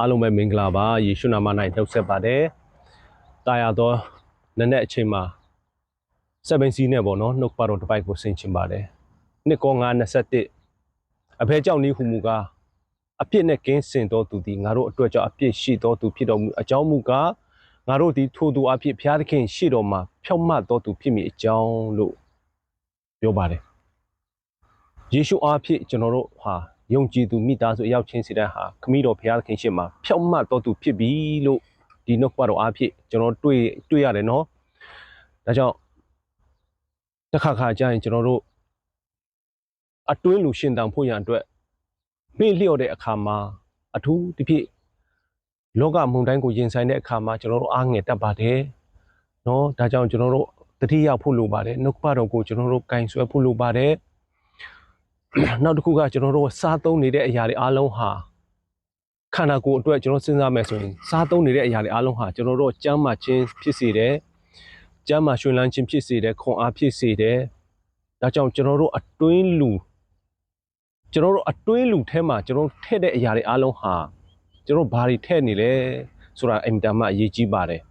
အားလုံးပဲမင်္ဂလာပါယေရှုနာမ၌နှုတ်ဆက်ပါတယ်တာယာတော့နည်းနည်းအချိန်မှာ7စီးနဲ့ပေါ့နော်နှုတ်ပါတော့တစ်ပိုက်ကိုဆင်ချင်ပါတယ်နှစ်ကော921အဖေကြောင့်နေဟုမူကားအပြစ်နဲ့ကင်းစင်တော်သူသည်ငါတို့အတွက်ကြောင့်အပြစ်ရှိတော်သူဖြစ်တော်မူအကြောင်းမူကားငါတို့သည်ထိုသူအဖြစ်ဘုရားသခင်ရှိတော်မှာဖြောက်မတ်တော်သူဖြစ်မိအကြောင်းလို့ပြောပါတယ်ယေရှုအားဖြင့်ကျွန်တော်တို့ဟာ ယုံကြည်သူမိသားစုအယောက်ချင်းစီတိုင်းဟာခမည်းတော်ဘုရားသခင်ရှေ့မှာဖြောက်မတ်တော်သူဖြစ်ပြီလို့ဒီနှုတ်ကပတော်အားဖြင့်ကျွန်တော်တွေ့တွေ့ရတယ်နော်ဒါကြောင့်တစ်ခါခါကြာရင်ကျွန်တော်တို့အတွင်းလူရှင်တန်ဖို့ရန်အတွက်မေ့လျော့တဲ့အခါမှာအထူးတစ်ဖြစ်လောကမုန်တိုင်းကိုရင်ဆိုင်တဲ့အခါမှာကျွန်တော်တို့အားငယ်တတ်ပါတယ်နော်ဒါကြောင့်ကျွန်တော်တို့တတိယဖို့လိုပါတယ်နှုတ်ကပတော်ကိုကျွန်တော်တို့ကင်ဆွဲဖို့လိုပါတယ် နောက်တစ်ခုကကျွန်တော်တို့စားသုံးနေတဲ့အရာတွေအားလုံးဟာခန္ဓာကိုယ်အတွက်ကျွန်တော်စဉ်းစားမယ်ဆိုရင်စားသုံးနေတဲ့အရာတွေအားလုံးဟာကျွန်တော်တို့ကျန်းမာခြင်းဖြစ်စေတယ်ကျန်းမာရွှင်လန်းခြင်းဖြစ်စေတယ်ခွန်အားဖြစ်စေတယ်ဒါကြောင့်ကျွန်တော်တို့အတွင်းလူကျွန်တော်တို့အတွင်းလူထဲမှာကျွန်တော်ထည့်တဲ့အရာတွေအားလုံးဟာကျွန်တော်ဘာတွေထည့်နေလဲဆိုတာအင်တာမအရေးကြီးပါတယ်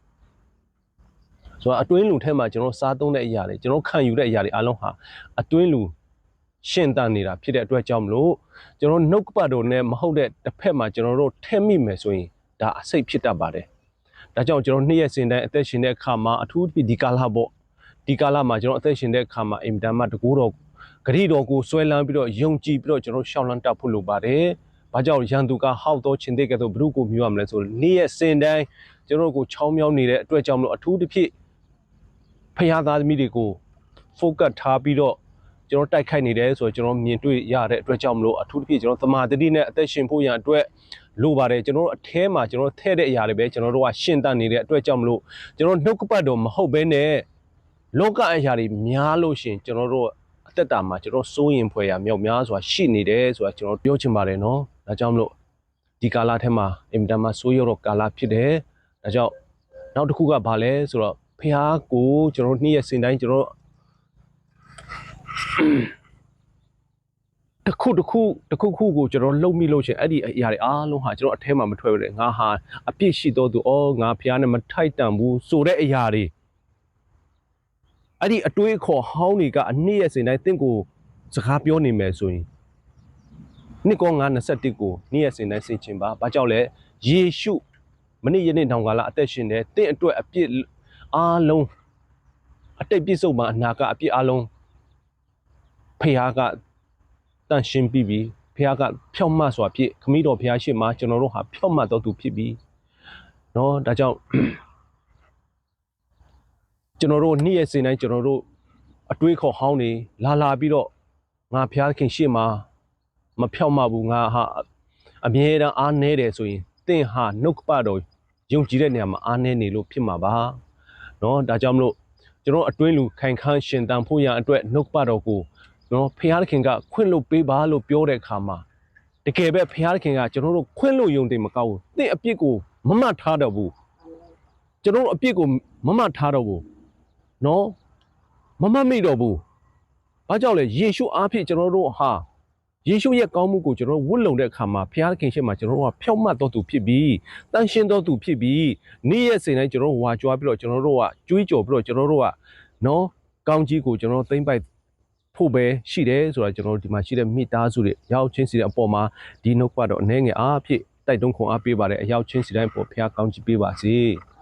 ဆိုတော့အတွင်းလူထဲမှာကျွန်တော်စားသုံးတဲ့အရာတွေကျွန်တော်ခံယူတဲ့အရာတွေအားလုံးဟာအတွင်းလူ ရှင်တန်နေတာဖြစ်တဲ့အတွက်ကြောင့်မလို့ကျွန်တော်နှုတ်ကပတ်တော်နဲ့မဟုတ်တဲ့တစ်ဖက်မှာကျွန်တော်တို့ထဲမိမယ်ဆိုရင်ဒါအစိတ်ဖြစ်တတ်ပါတယ်။ဒါကြောင့်ကျွန်တော်နှစ်ရက်စဉ်တိုင်းအသက်ရှင်တဲ့အခါမှာအထူးဒီကာလပေါ့ဒီကာလမှာကျွန်တော်အသက်ရှင်တဲ့အခါမှာအင်တန်မှတကူတော်ဂရိတော်ကိုဆွဲလန်းပြီးတော့ယုံကြည်ပြီးတော့ကျွန်တော်ရှောင်းလန်းတတ်ဖို့လိုပါတယ်။ဘာကြောင့်ရန်သူကဟောက်တော့ခြင်းတဲ့ကဲ့သို့ဘုရုကိုမြူရမလဲဆိုနေ့ရက်စဉ်တိုင်းကျွန်တော်ကိုချောင်းမြောင်းနေတဲ့အတွက်ကြောင့်မလို့အထူးတစ်ဖြစ်ဖခင်သားသမီးတွေကို focus ထားပြီးတော့ ကျွန်တော်တိုက်ခိုက်နေတယ်ဆိုတော့ကျွန်တော်မြင်တွေ့ရတဲ့အတွက်ကြောင့်မလို့အထူးသဖြင့်ကျွန်တော်သမာဓိနဲ့အသက်ရှင်ဖို့ရန်အတွက်လိုပါတယ်ကျွန်တော်တို့အแทမှာကျွန်တော်ထဲ့တဲ့အရာတွေပဲကျွန်တော်တို့ကရှင်းတတ်နေတဲ့အတွက်ကြောင့်မလို့ကျွန်တော်နှုတ်ကပတ်တော်မဟုတ်ဘဲနဲ့လောကအရာတွေများလို့ရှရင်ကျွန်တော်တို့အသက်တာမှာကျွန်တော်စိုးရင်ဖွယ်ရမြောက်များစွာရှိနေတယ်ဆိုတာကျွန်တော်ပြောချင်ပါတယ်နော်ဒါကြောင့်မလို့ဒီကာလထဲမှာအင်တာမှာစိုးရတော့ကာလဖြစ်တယ်ဒါကြောင့်နောက်တစ်ခုကဘာလဲဆိုတော့ဖះကိုကျွန်တော်နေ့ရက်စဉ်တိုင်းကျွန်တော် တစ်ခုတစ်ခုတစ်ခုခုကိုကျွန်တော်လှုပ်မိလို့ရှရင်အဲ့ဒီအရာတွေအားလုံးဟာကျွန်တော်အထဲမှာမထွက်ဘူးလေငါဟာအပြစ်ရှိတော့သူဩငါဖះနဲ့မထိုက်တန်ဘူးဆိုတဲ့အရာတွေအဲ့ဒီအတွေးအခေါ်ဟောင်းတွေကအနည်းရဲ့စင်တိုင်းတင့်ကိုစကားပြောနေမယ်ဆိုရင်နှစ်ကော921ကိုနေ့ရက်စင်တိုင်းဆင်ခြင်ပါဘာကြောင့်လဲယေရှုမနေ့ယနေ့တောင်ကာလအသက်ရှင်တယ်တင့်အတွက်အပြစ်အားလုံးအတိတ်ပြစ္ဆုတ်မှာအနာကအပြစ်အားလုံး ဖះကတန့်ရှင်းပြီးပြီဖះကဖြောက်မတ်စွာဖြစ်ခမည်းတော်ဖះရှိမှကျွန်တော်တို့ဟာဖြောက်မတ်တော်သူဖြစ်ပြီเนาะဒါကြောင့် ကျွန်တော်တို့နေ့ရက်စဉ်တိုင်းကျွန်တော်တို့အတွေးခေါ်ဟောင်းနေလာလာပြီးတော့ငါဖះခင်ရှိမှမဖြောက်မတ်ဘူးငါဟာအမြဲတမ်းအားနေတယ်ဆိုရင်တင့်ဟာနှုတ်ကပတော်ယုံကြည်တဲ့နေရာမှာအားနေနေလို့ဖြစ်မှာပါเนาะဒါကြောင့်မလို့ကျွန်တော်အတွင်းလူခိုင်ခန့်ရှင်တန်ဖို့ရန်အတွက်နှုတ်ကပတော်ကို နော်ဖះသခင်ကခွင့်လို့ပေးပါလို့ပြောတဲ့အခါမှာတကယ်ပဲဖះသခင်ကကျွန်တော်တို့ခွင့်လို့ယုံတယ်မကောက်ဘူးသင်အပြစ်ကိုမမတ်ထားတော့ဘူးကျွန်တော်တို့အပြစ်ကိုမမတ်ထားတော့ဘူးနော်မမတ်မိတော့ဘူးဘာကြောင့်လဲယေရှုအားဖြင့်ကျွန်တော်တို့ဟာယေရှုရဲ့ကောင်းမှုကိုကျွန်တော်တို့ဝတ်လုံတဲ့အခါမှာဖះသခင်ရှေ့မှာကျွန်တော်တို့ကဖြောက်မှတ်တော်သူဖြစ်ပြီးတန်ရှင်းတော်သူဖြစ်ပြီးနေ့ရက်စဉ်တိုင်းကျွန်တော်တို့ဝါကြွားပြီးတော့ကျွန်တော်တို့ကကြွေးကြော်ပြီးတော့ကျွန်တော်တို့ကနော်ကောင်းကြီးကိုကျွန်တော်တို့သိမ့်ပိုက် ဖို့ပဲရှိတယ်ဆိုတာကျွန်တော်တို့ဒီမှာရှိတဲ့မိသားစုတွေရောက်ချင်းစီတဲ့အပေါ်မှာဒီနှုတ်ကတော့အနေငယ်အားဖြင့်တိုက်တွန်းခွန်အားပေးပါတယ်အရောက်ချင်းစီတိုင်းပေါ်ဖះကောင်းချီးပေးပါစေ။